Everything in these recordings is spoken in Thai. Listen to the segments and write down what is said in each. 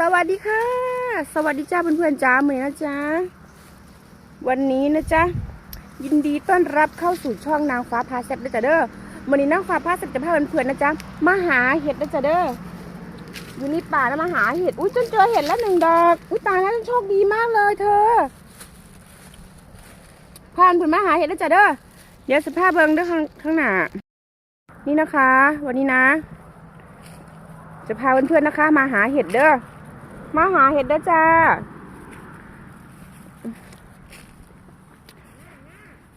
สวัสดีค่ะ สวัสดีจ้าเพื่อนๆจ้าเมย์นะจ๊ะวันนี้นะจ๊ะยินดีต้อนรับเข้าสู่ช่องนางฟ้าพาแซ่บนะจ๊ะเด้อวันนี้นางฟ้าพาแซ่บจะพาเพื่อนๆนะจ๊ะมาหาเห็ดนะจ๊ะเด้ออยู่ในป่าแล้วมาหาเห็ดอุ้ยจนเจอเห็ดแล้วหนึ่งดอกอุ้ยตายแล้วโชคดีมากเลยเธอพาเพื่อนมาหาเห็ดนะจ๊ะเด้อเดี๋ยวสภาพเบิ้งเด้อข้างข้างหน้านี่นะคะ วันนี้นะ จะพาเพื่อนๆนะคะ มาหาเห็ดเด้อ มาหาเห็ดด้จ้า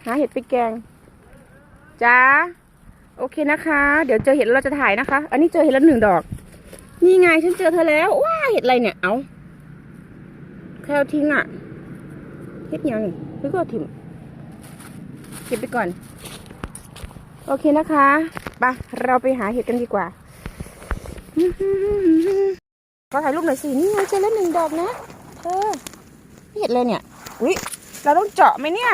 หาเห็ดไปแกง จ้า โอเคนะคะ เดี๋ยวเจอเห็ดแล้วเราจะถ่ายนะคะ อันนี้เจอเห็ดแล้วหนึ่งดอก นี่ไงฉันเจอเธอแล้ว ว้าเห็ดอะไรเนี่ย เอาแคลทิ้งอะ เห็ดยังหรือก็เอาทิ้งเก็บไปก่อน โอเคนะคะ ไป เราไปหาเห็ดกันดีกว่า อถ่ายรูปหน่อยสินี่ไงเจอแล้วหนึ่งดอกนะเธอเห็ดเลยเนี่ยอุ้ยเราต้องเจาะไหมเนี่ย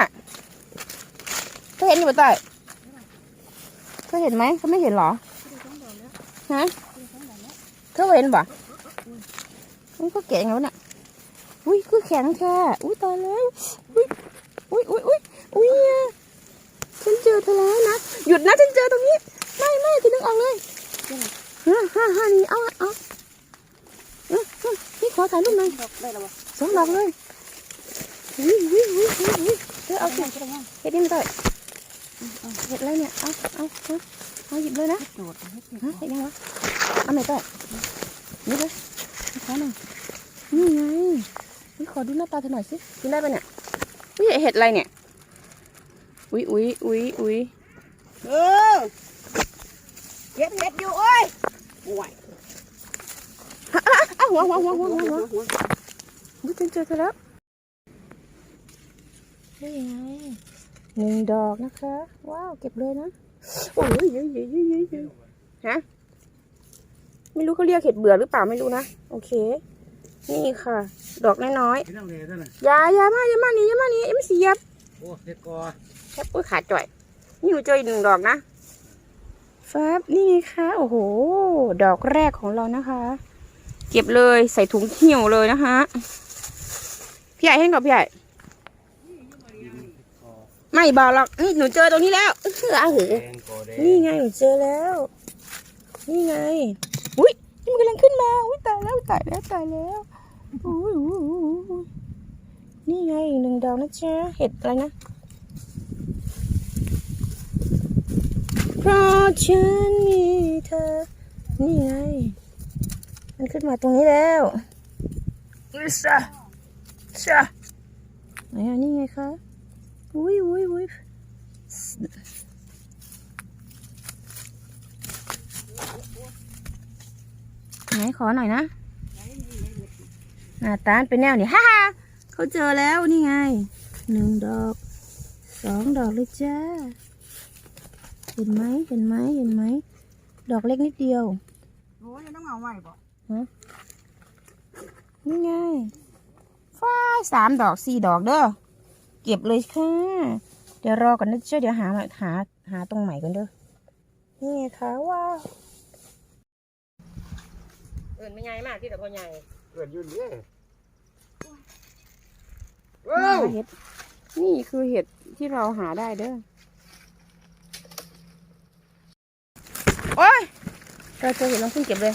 เธอเห็นอยู่ปะต่อยเธอเห็นไหมเขาไม่เห็นเหรอฮะเธอเห็นปะอุ้ยก็แก่ยังไงวเนี่ยอุ้ยก็แข็งแค่อุ้ยตายแล้วอุ้ยอุ้ยอุ้ยอุ้ยอุ้ยอะฉันเจอเธอแล้วนะหยุดนะฉันเจอตรงนี้ไม่ไม่ทีนึกออกเลยฮ่าฮ่าฮ่านี่เอาเอา นี่ขอถ่ายรูปหน่อยได้แล้วบ่สองดอกเลยวิวิวิวิวิเธอเอาสิได้ยังเห็ดนี่มาต่อยเห็ดอะไรเนี่ย เอาเอาเอาเอาหยิบเลยนะโดดให้เสร็จฮะเห็ดยังวะเอาไหนต่อยนี่เลยขอหน่อยนี่ไงนี่ขอดูหน้าตาเธอหน่อยสิกินได้ปะเนี่ยนี่เห็ดอะไรเนี่ย อุ้ยอุ้ยอุ้ยอุ้ยเออเก็บเห็ดอยู่โอ้ยห่วย อ้าวหัวหัวหัวหัวหัวหัวอุ้ยเจอเจอเธอแล้วนี่ไงหนึ่งดอกนะคะ ว้าว เก็บเลยนะโอ้ยเยอะเยอะเยอะเยอะเยอะฮะไม่รู้เขาเรียกเห็ดเบื่อหรือเปล่าไม่รู้นะ โอเค นี่ค่ะ ดอกน้อยที่นั่งเลยท่านน่ะๆอย่าอย่ามาอย่ามานี่อย่ามานี่อย่ามาเสียบโอ้เด็กกอแคบอุ้ยขาดจ่อยนี่หนูเจออีกหนึ่งดอกนะฟับนี่ไงคะโอ้โห ดอกแรกของเรานะคะ เก็บเลยใส่ถุงเหี่ยวเลยนะคะพี่ใหญ่เห็นกับพี่ใหญ่ไม่บอกหรอกนี่หนูเจอตรงนี้แล้วเอออ้าหแดงกอแดงนี่ไงหนูเจอแล้ว นี่ไงอุ้ยนี่มันกำลังขึ้นมาอุ้ยตายแล้วตายแล้วตายแล้วอุ้ยนี่ไงอีกหนึ่งดอกนะจ๊ะเห็ดอะไรนะเพราะฉันมีเธอ นี่ไง มันขึ้นมาตรงนี้แล้วลิซ่าชาไหนอะนี่ไงคะอุ้ยอุ้ยอุ้ยไหนขอหน่อยนะ หน้าตาเป็นแนวนี่ฮ่าฮ่าเขาเจอแล้วนี่ไงหนึ่งดอกสองดอกเลยจ้า เห็นไหมเห็นไหมเห็นไหม ดอกเล็กนิดเดียวโอ้ยต้องเอาไว้บ่ นี่ไงฟ้ายสามดอกสี่ดอกเด้อ เก็บเลยค่ะ เดี๋ยวรอก่อนนะจ๊ะเดี๋ยวหามาหาหาตรงใหม่กันเด้อ นี่ไงคะว้าวเอินไม่ใหญ่มากที่แต่พอใหญ่เกิดอยู่นี่หาเห็ด นี่คือเห็ดที่เราหาได้เด้อ โอ้ยเราเจอเห็ดลองขึ้นเก็บเลย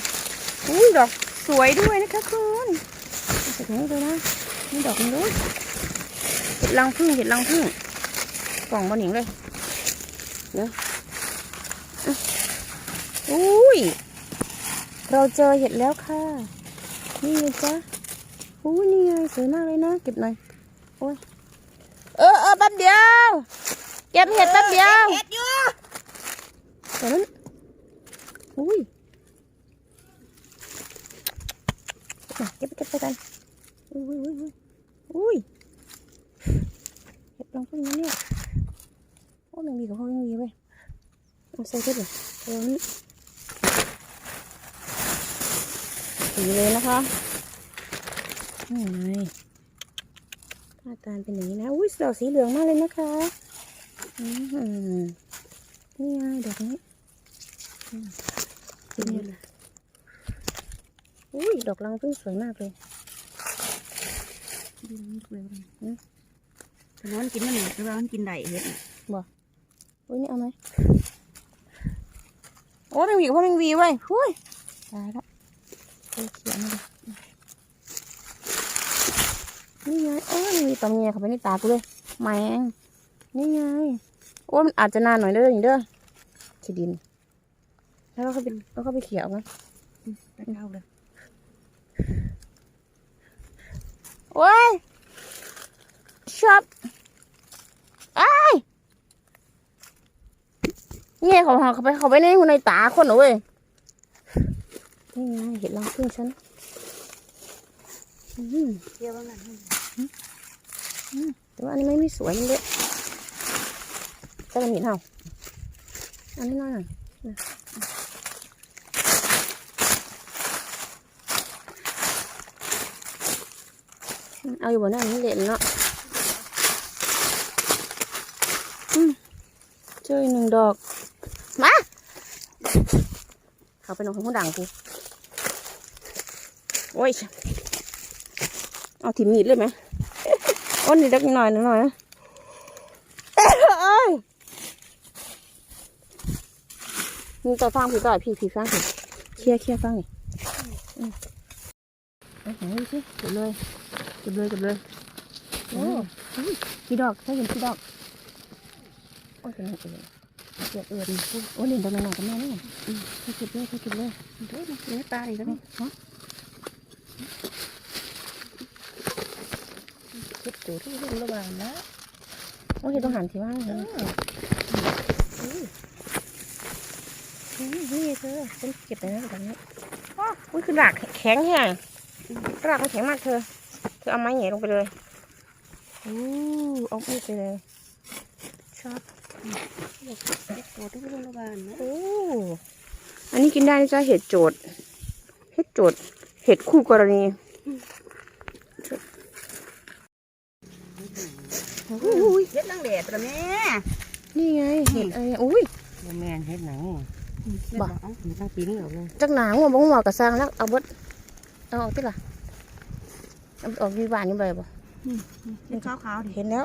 อุ้ยดอกสวยด้วยนะคะคุณใส่ถุงนี้เลยนะนี่ดอกนี้ด้วยเห็ดรังพึ่งเห็ดรังพึ่งกล่องบนหนิงเลยเดี๋ยวอะอุ้ยเราเจอเห็ดแล้วค่ะ นี่ไงจ๊ะอุ้ยนี่ไงสวยมากเลยนะเก็บหน่อยโอ้ยเออเออแป๊บเดียว เก็บเห็ดแป๊บเดียวเห็ดอยู่แต่นั้นอุ้ยมาเก็บไปเก็บไปกัน อุ้ยอุ้ยอุ้ยอุ้ยเห็ดรังพึ่งนะเนี่ย โอ้ยมันมีกับพ่อยังมีไป เอาใส่ขึ้นเลยตรงนี้สีเลยนะคะนี่ไงหน้าตาเป็นอย่างนี้นะ อุ้ยดอกสีเหลืองมากเลยนะคะอืมนี่ไงดอกนี้อืมสีนี้เลยอุ้ยดอกรังพึ่งสวยมากเลยแต่ว่ามันกินมันหนึ่งแต่ว่ามันกินได้เฮ็ดน่ะอุ้ยนี่เอาไหมโอ้แมงวีกับพ่อแมงวีเว้หุ้ยตายละเขียนเลยนี่ไงโอ้ยมีตอมเงียเข้าไปในตากูเลยแมงนี่ไงโอ้มันอาจจะนานหน่อยเด้ออย่างเด้อขี้ดิน แล้วเราเข้าไปเราเขาไปเขียเอาไหมไปเข้าเลยโอ้ยชอบไอ้าย เนี่ยเขาเขาไปเขาไปในหัวในตาคนเหรอเว้ยนี่ไงเห็นรังพึ่งฉันเที่ยวบ้างแต่ว่าอันนี้ไม่มีสวยมันเละจะกันหมิ่นเหรออันนี้หน่อยเอาอยู่บนนั้นมันเละเนาะเจออีกหนึ่งดอก มา เขาไปนอนของดังกู โอ้ย เอาถิ่มมีดเลยไหมอ้นนี่ดักหน่อยหน่อยนะเอ้ยมีต่อฟังผีต่อยพี่ผีฟังผีเคลียร์เคลียร์ฟังนี่เอาไหนดูสิเก็บเลยเก็บเลยเก็บเลยโอ้อุ๊ยกี่ดอกใช่เห็นกี่ดอกโอ้ยเป็นอะไรเอ่ย เก็บเอือดโอ้ยเล่นดอกหน่อยกับแม่นี่อืมไปเก็บเลยไปเก็บเลยเฮ้ยมันเลี้ยปลาอีกแล้วนี่ฮะเก็บตัวที่เล่นระบายนะโอ้ยต้องหันทีว่าเลยนี่เธอฉันเก็บไปนะแบบนี้อ้าวอุ้ยคือหลักแข็งแห้งหลักมันแข็งมากเธอ เธอเอาไม้แหย่ลงไปเลยอู้เอามีดไปเลยชอบ ตัวที่โรงพยาบาลนะโอ้ อันนี้กินได้นะจ๊ะเห็ดโจด เห็ดโจด เห็ดคู่กรณีอุ้ยเฮ็ดลังแดดแต่แม่ นี่ไง เห็ดอะไรอุ้ยบ่แม่นเฮ็ดหนังบ่เอามันตั้งปีนี้ออกเลยจักหนาหัวบ่หัวกระซังแล้วเอาบดเอาออกที่ล่ะเอาออกดีบ้านนี่ไปบ่เฮ็ดขาวๆดิเห็นแล้ว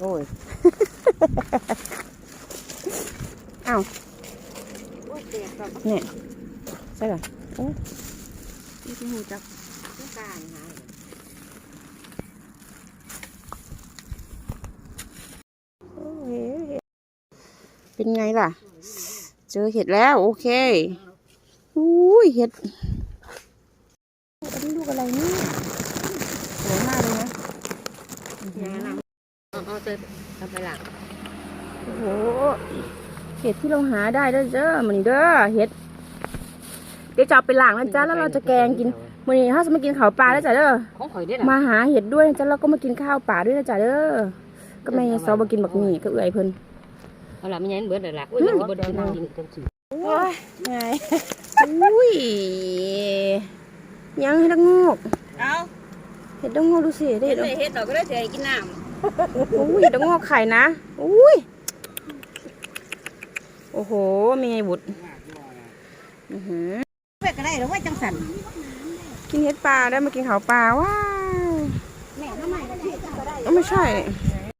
มือนเห็ดอันนี้เลยอะเหมือนโอ้ยฮะเราเอาไปติ้งเลยบ่ว้ายฉันตื่นตัวแล้วเดี๋ยวเราไปเล่นไหนอะไหนไหนยังแห้งโอ้ยอ้าวโอ้ยแดดแบบเนี่ยใช่ป่ะที่หูจักกลางหาโอ้ยเป็นไงล่ะ เจอเห็ดแล้ว โอเคอุ้ยเห็ด อันนี้ลูกอะไรเนี่ยสวยมากเลยนะอย่างนั้น เอาเอาเตยเอาไปหลังโอ้โหเห็ดที่เราหาได้เด้อเจ้ามันนี่เด้อเห็ดเดี๋ยวจะเอาไปล้างนะจ๊ะแล้วเราจะแกงกินมันนี้ถ้าจะมากินข้าวปลาแล้วจ้ะเด้อของข่อยได้ล่ะมาหาเห็ดด้วยนะจ๊ะแล้วก็มากินข้าวป่าด้วยนะจ๊ะเด้อก็แม่ยังซอมากินบักหมี่ก็เอื่อยเพิ่นเอาล่ะมันยังเบิดเลยล่ะอุ้ยมันสิบ่ได้นั่งกินกันสิโอ้ยไงอุ้ยยังให้ดังงอกเอาเห็ดดังงอกดูสิได้เฮ็เห็ดดเลยเฮ็ดดอกก็ได้เสียกินน้ อุ้ยดังงอกไข่นะ อุ้ย โอ้โห มีไงบุตรอื้อหือำเป็ดก็ได้หรือว่าจังสันกินเห็ดปลาได้มากินข้าวปลาว้าวแม่ทำไมก็ได้ก็ได้เอ้าไม่ใช่เ